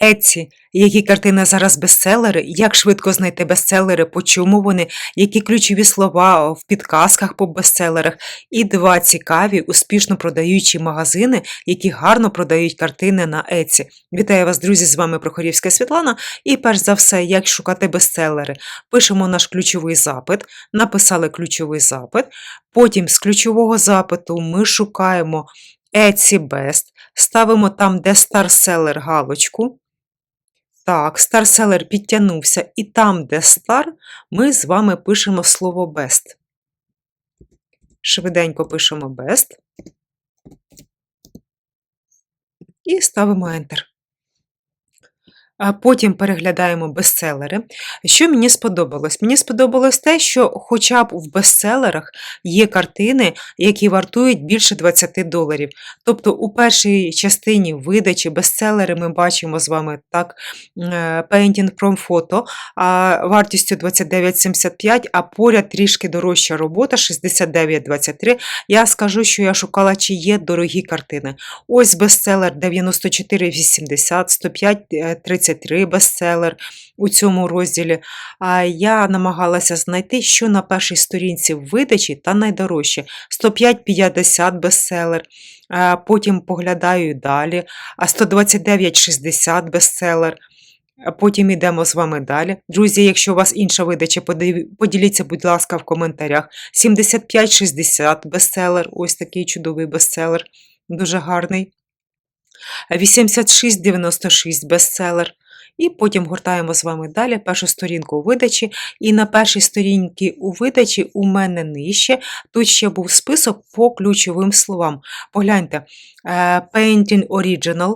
Etsy. Які картини зараз бестселери, як швидко знайти бестселери, по чому вони, які ключові слова в підказках по бестселерах, і два цікаві, успішно продаючі магазини, які гарно продають картини на Etsy. Вітаю вас, друзі! З вами Прохорівська Світлана. І перш за все, як шукати бестселери. Пишемо наш ключовий запит, написали ключовий запит. Потім з ключового запиту ми шукаємо Etsy Best, ставимо там, де старселер галочку. Так, старселер підтягнувся, і там, де стар, ми з вами пишемо слово best. Швиденько пишемо best. І ставимо Enter. Потім переглядаємо бестселери. Що мені сподобалось? Мені сподобалось те, що хоча б в бестселерах є картини, які вартують більше 20 доларів. Тобто у першій частині видачі бестселери ми бачимо з вами так, е, Painting from Photo вартістю 29,75, а поряд трішки дорожча робота 69,23. Я скажу, що я шукала, чи є дорогі картини. Ось бестселер 94,80, 105,30. 33 бестселер у цьому розділі. Я намагалася знайти, що на першій сторінці видачі та найдорожче. 105,50 бестселер. Потім поглядаю далі. А 129,60 бестселер. Потім йдемо з вами далі. Друзі, якщо у вас інша видача, поділіться, будь ласка, в коментарях. 75,60 бестселер. Ось такий чудовий бестселер. Дуже гарний. 8696 бестселер. І потім гортаємо з вами далі першу сторінку у видачі. І на першій сторінці у видачі у мене нижче. Тут ще був список по ключовим словам. Погляньте: Painting Original,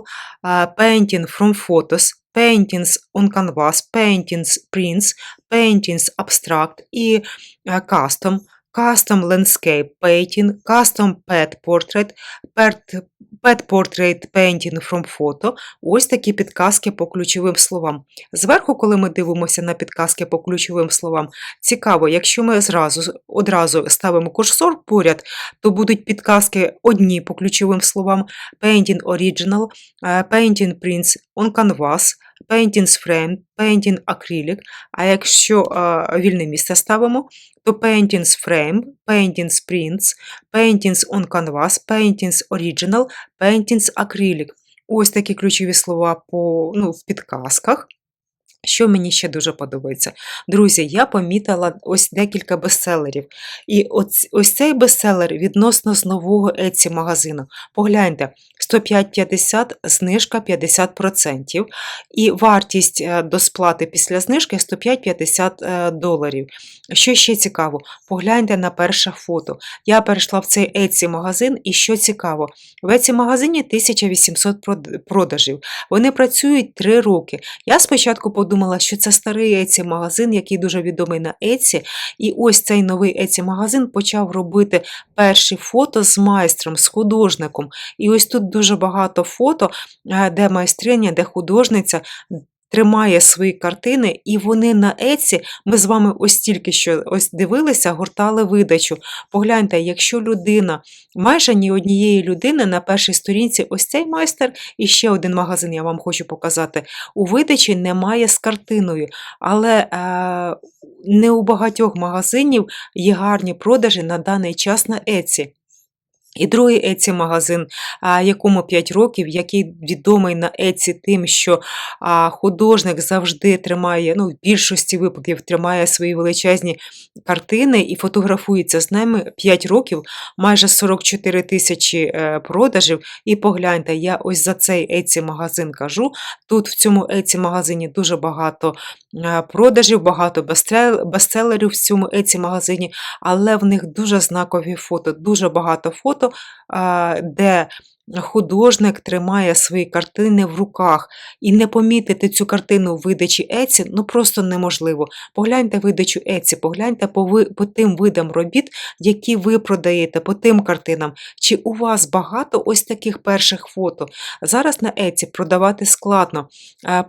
Painting from Photos, Paintings on Canvas, Paintings Prints, Paintings Abstract і Custom. Custom Landscape Painting, Custom Pet Portrait, Pet, Pet Portrait Painting from Photo. Ось такі підказки по ключовим словам. Зверху, коли ми дивимося на підказки по ключовим словам, цікаво, якщо ми зразу, одразу ставимо курсор поряд, то будуть підказки одні по ключовим словам: Painting Original, Painting Prints on Canvas, Paintings Frame, Painting Acrylic. А якщо вільне місце ставимо, то Paintings Frame, Paintings Prints, Paintings on Canvas, Paintings Original, Paintings Acrylic. Ось такі ключові слова по, ну, в підказках. Що мені ще дуже подобається. Друзі, я помітила ось декілька бестселерів. І ось, ось цей бестселер відносно з нового Etsy магазину. Погляньте, 105,50 знижка 50%. І вартість е, до сплати після знижки 105,50 е, доларів. Що ще цікаво, погляньте на перше фото. Я перейшла в цей Etsy магазин, і що цікаво, в Etsy магазині 1800 продажів. Вони працюють 3 роки. Я спочатку подумала, що це старий Etsy магазин, який дуже відомий на Etsy. І ось цей новий Etsy магазин почав робити перші фото з майстром, з художником. І ось тут дуже багато фото, е, де майстриня, де художниця. Тримає свої картини, і вони на Еці, ми з вами ось тільки що ось дивилися, гортали видачу. Погляньте, якщо людина, майже ні однієї людини на першій сторінці, ось цей майстер і ще один магазин, я вам хочу показати. У видачі немає з картиною, але е, не у багатьох магазинів є гарні продажі на даний час на Еці. І другий Еці магазин, якому 5 років, який відомий на Еці тим, що художник завжди тримає, ну, в більшості випадків тримає свої величезні картини і фотографується з ними 5 років, майже 44 тисячі е, продажів. І погляньте, я ось за цей Еці магазин кажу. Тут в цьому Еці магазині дуже багато е, продажів, багато бестселерів в цьому Еці магазині, але в них дуже знакові фото, дуже багато фото фото, де художник тримає свої картини в руках. І не помітити цю картину в видачі Еці ну просто неможливо. Погляньте видачу Еці, погляньте по, по тим видам робіт, які ви продаєте, по тим картинам. Чи у вас багато ось таких перших фото? Зараз на Еці продавати складно.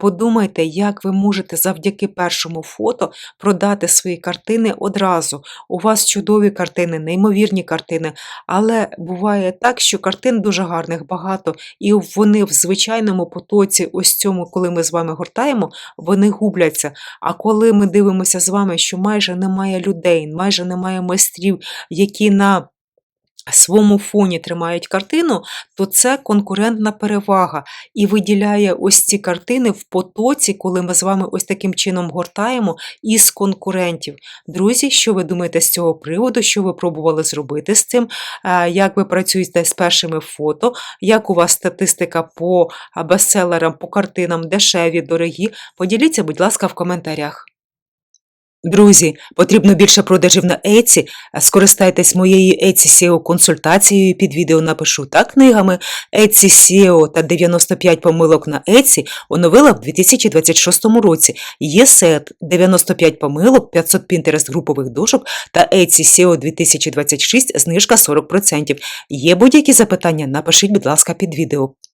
Подумайте, як ви можете завдяки першому фото продати свої картини одразу. У вас чудові картини, неймовірні картини, але буває так, що картин дуже гарно гарних багато, і вони в звичайному потоці, ось цьому, коли ми з вами гортаємо, вони губляться. А коли ми дивимося з вами, що майже немає людей, майже немає майстрів, які на своєму фоні тримають картину, то це конкурентна перевага і виділяє ось ці картини в потоці, коли ми з вами ось таким чином гортаємо із конкурентів. Друзі, що ви думаєте з цього приводу? Що ви пробували зробити з цим? Е, Як ви працюєте з першими фото? Як у вас статистика по бестселерам, по картинам, дешеві, дорогі? Поділіться, будь ласка, в коментарях. Друзі, потрібно більше продажів на Etsy. Скористайтесь моєю Etsy SEO консультацією під відео напишу та книгами. Etsy SEO та 95 помилок на Etsy оновила в 2026 році. Є сет 95 помилок, 500 Pinterest групових дошок та Etsy SEO 2026 знижка 40%. Є будь-які запитання? Напишіть, будь ласка, під відео.